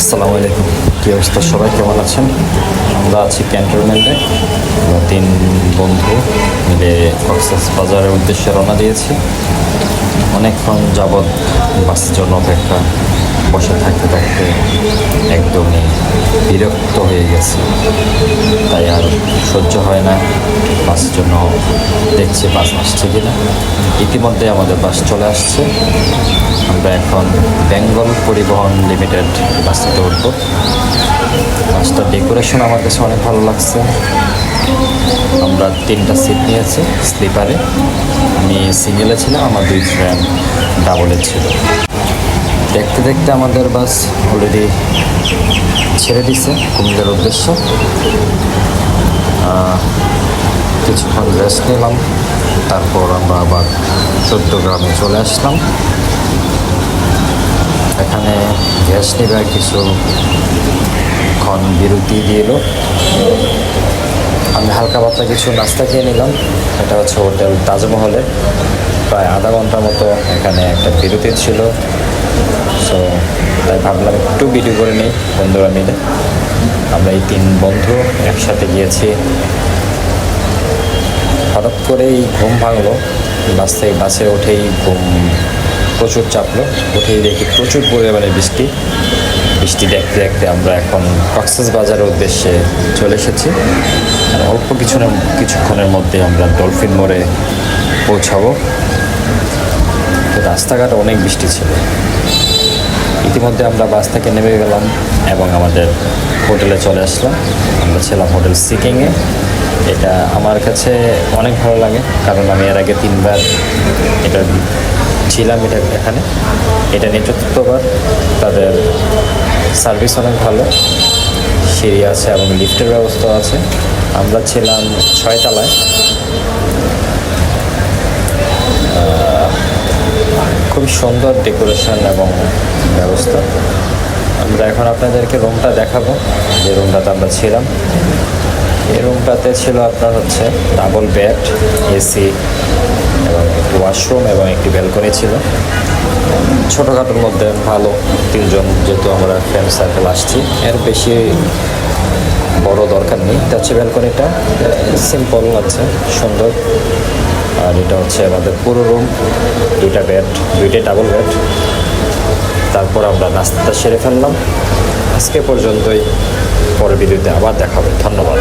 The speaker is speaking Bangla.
আসসালামু আলাইকুম। কী অবস্থা? সবাই কেমন আছেন? আমরা আছি ক্যান্টনমেন্টে। তিন বন্ধু মিলে কক্সেস বাজারের উদ্দেশ্যে রওনা দিয়েছি। অনেকক্ষণ যাবৎ বাসের জন্য অপেক্ষা বসে থাকতে থাকতে একদমই বিরক্ত হয়ে গেছি। তাই আর সহ্য হয় না। বাসের জন্য দেখছি বাস আসছে কিনা। ইতিমধ্যে আমাদের বাস চলে আসছে। আমরা এখন বেঙ্গল পরিবহন লিমিটেড বাসটিতে উঠব বাসটার ডেকোরেশন আমার কাছে অনেক ভালো লাগছে। আমরা তিনটা সিট নিয়েছি স্লিপারে আমি সিঙ্গেলে ছিলাম, আমার দুই ফ্রেন্ড ডাবলে ছিল। দেখতে দেখতে আমাদের বাস অলরেডি ছেড়ে দিছে, কুমিল্লার উদ্দেশ্য। কিছুক্ষণ রেস্ট নিলাম, তারপর আমরা আবার চট্টগ্রামে চলে আসলাম। গ্যাস নিবার কিছু ক্ষণ বিরতি দিল আমি হালকা পাতলা কিছু নাস্তা খেয়ে নিলাম। এটা হচ্ছে হোটেল তাজমহলে প্রায় আধা ঘণ্টার মতো এখানে একটা বিরতি ছিল। সো তাই ভাবলাম একটু ভিডিও করে নিই, বন্ধুরা মিলে। আমরা এই তিন বন্ধু একসাথে গিয়েছি। হঠাৎ করেই ঘুম ভাঙলো। বাস থেকে বাসে উঠেই ঘুম প্রচুর চাপলো উঠেই দেখি প্রচুর পরিমাণে বৃষ্টি। বৃষ্টি দেখতে দেখতে আমরা এখন কক্সেস বাজারের উদ্দেশ্যে চলে এসেছি। আর অল্প কিছুক্ষণের কিছুক্ষণের মধ্যে আমরা ডলফিন মোড়ে পৌঁছাবো। রাস্তাঘাট অনেক বৃষ্টি ছিল। ইতিমধ্যে আমরা বাস থেকে নেমে গেলাম এবং আমাদের হোটেলে চলে আসলাম। আমরা ছিলাম হোটেল সিকিংয়ে। এটা আমার কাছে অনেক ভালো লাগে, কারণ আমি এর আগে তিনবার এটা ছিলাম এটা এখানে। এটা নিয়ে চতুর্থবার। তাদের সার্ভিস অনেক ভালো। সিঁড়ি আছে এবং লিফটের ব্যবস্থা আছে। আমরা ছিলাম ছয়তলায়। খুবই সুন্দর ডেকোরেশন এবং ব্যবস্থা। আমরা এখন আপনাদেরকে রুমটা দেখাবো। যে রুমটাতে আমরা ছিলাম। এই রুমটাতে ছিল আপনার হচ্ছে ডাবল বেড এসি ওয়াশরুম এবং একটি ব্যালকনি ছিল। ছোটোখাটোর মধ্যে ভালো তিনজন, যেহেতু আমরা ফ্রেন্ড সার্কেল আসছি। এর বেশি বড় দরকার নেই। হচ্ছে ব্যালকনিটা সিম্পল আছে, সুন্দর। আর এটা হচ্ছে আমাদের পুরো রুম দুইটা বেড দুইটাই ডাবল বেড তারপর আমরা নাস্তা সেরে ফেললাম। আজকে পর্যন্তই। পরের ভিডিওতে আবার দেখাবে ধন্যবাদ।